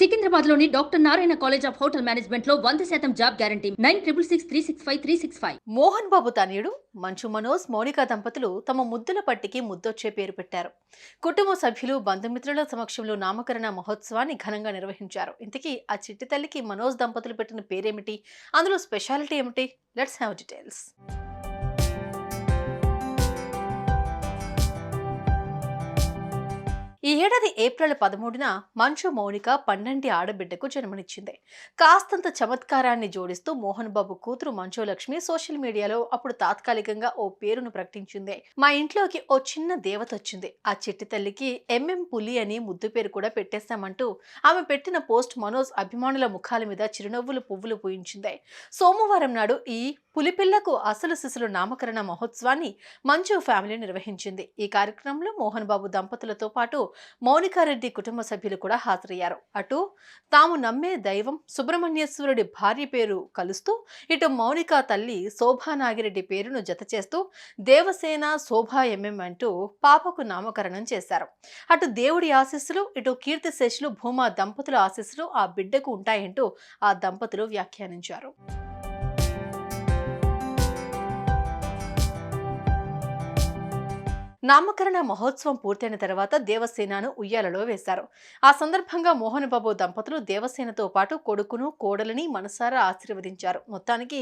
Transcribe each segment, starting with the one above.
సికింద్రాబాద్లోని doctor Narayana college of hotel మేనేజ్మెంట్లో వంద శాతం job guarantee. Nine triple six three six five three six five. Mohan Babu తనయుడు మంచు మనోజ్ మౌనిక దంపతులు తమ ముద్దుల పట్టికి ముద్దొచ్చే పేరు పెట్టారు. కుటుంబ సభ్యులు బంధుమిత్రుల సమక్షంలో నామకరణ మహోత్సవాన్ని ఘనంగా నిర్వహించారు. ఇంతకీ ఆ చిట్టి తల్లికి మనోజ్ దంపతులు పెట్టిన పేరేమిటి? అందులో స్పెషాలిటీ ఏమిటి? లెట్స్ హ్యావ్ డీటెయిల్స్ ఈ ఏడాది ఏప్రిల్ పదమూడున మంచు మౌనిక పన్నెంటి ఆడబిడ్డకు జన్మనిచ్చింది. కాస్తంత చమత్కారాన్ని జోడిస్తూ మోహన్ బాబు కూతురు మంచు లక్ష్మి సోషల్ మీడియాలో అప్పుడు తాత్కాలికంగా ఓ పేరును ప్రకటించింది. మా ఇంట్లోకి ఓ చిన్న దేవత వచ్చింది. ఆ చెట్టి తల్లికి ఎంఎం పులి అని ముద్దు పేరు కూడా పెట్టేశామంటూ ఆమె పెట్టిన పోస్ట్ మనోజ్ అభిమానుల ముఖాల మీద చిరునవ్వులు పువ్వులు పూయించింది. సోమవారం నాడు ఈ పులిపిల్లకు అసలు శిశులు నామకరణ మహోత్సవాన్ని మంచు ఫ్యామిలీ నిర్వహించింది. ఈ కార్యక్రమంలో మోహన్ బాబు దంపతులతో పాటు మౌనికారెడ్డి కుటుంబ సభ్యులు కూడా హాజరయ్యారు. అటు తాము నమ్మే దైవం సుబ్రహ్మణ్యేశ్వరుడి భార్య పేరు కలుస్తూ ఇటు మౌనిక తల్లి శోభానాగిరెడ్డి పేరును జత చేస్తూ దేవసేన శోభా ఎంఎం అంటూ పాపకు నామకరణం చేశారు. అటు దేవుడి ఆశీస్సులు ఇటు కీర్తిశేషులు భూమా దంపతుల ఆశీస్సులు ఆ బిడ్డకు ఉంటాయంటూ ఆ దంపతులు వ్యాఖ్యానించారు. నామకరణ మహోత్సవం పూర్తయిన తర్వాత దేవసేనను ఉయ్యాలలో వేశారు. ఆ సందర్భంగా మోహన్ బాబు దంపతులు దేవసేనతో పాటు కొడుకును కోడలిని మనసారా ఆశీర్వదించారు. మొత్తానికి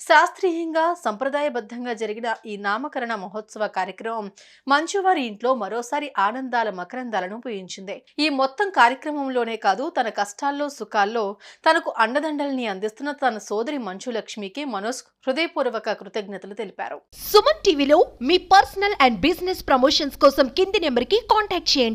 శాస్త్రీయంగా సంప్రదాయబద్ధంగా జరిగిన ఈ నామకరణ మహోత్సవ కార్యక్రమం మంచువారి ఇంట్లో మరోసారి ఆనందాల మకరందాలను పూయించింది. ఈ మొత్తం కార్యక్రమంలోనే కాదు తన కష్టాల్లో సుఖాల్లో తనకు అండదండల్ని అందిస్తున్న తన సోదరి మంచు లక్ష్మికి మనోజ్ హృదయపూర్వక కృతజ్ఞతలు తెలిపారు. సుమన్ టీవీలో మీ personal and business business promotions కోసం కింది నెంబర్కి కాంటాక్ట్ చేయండి.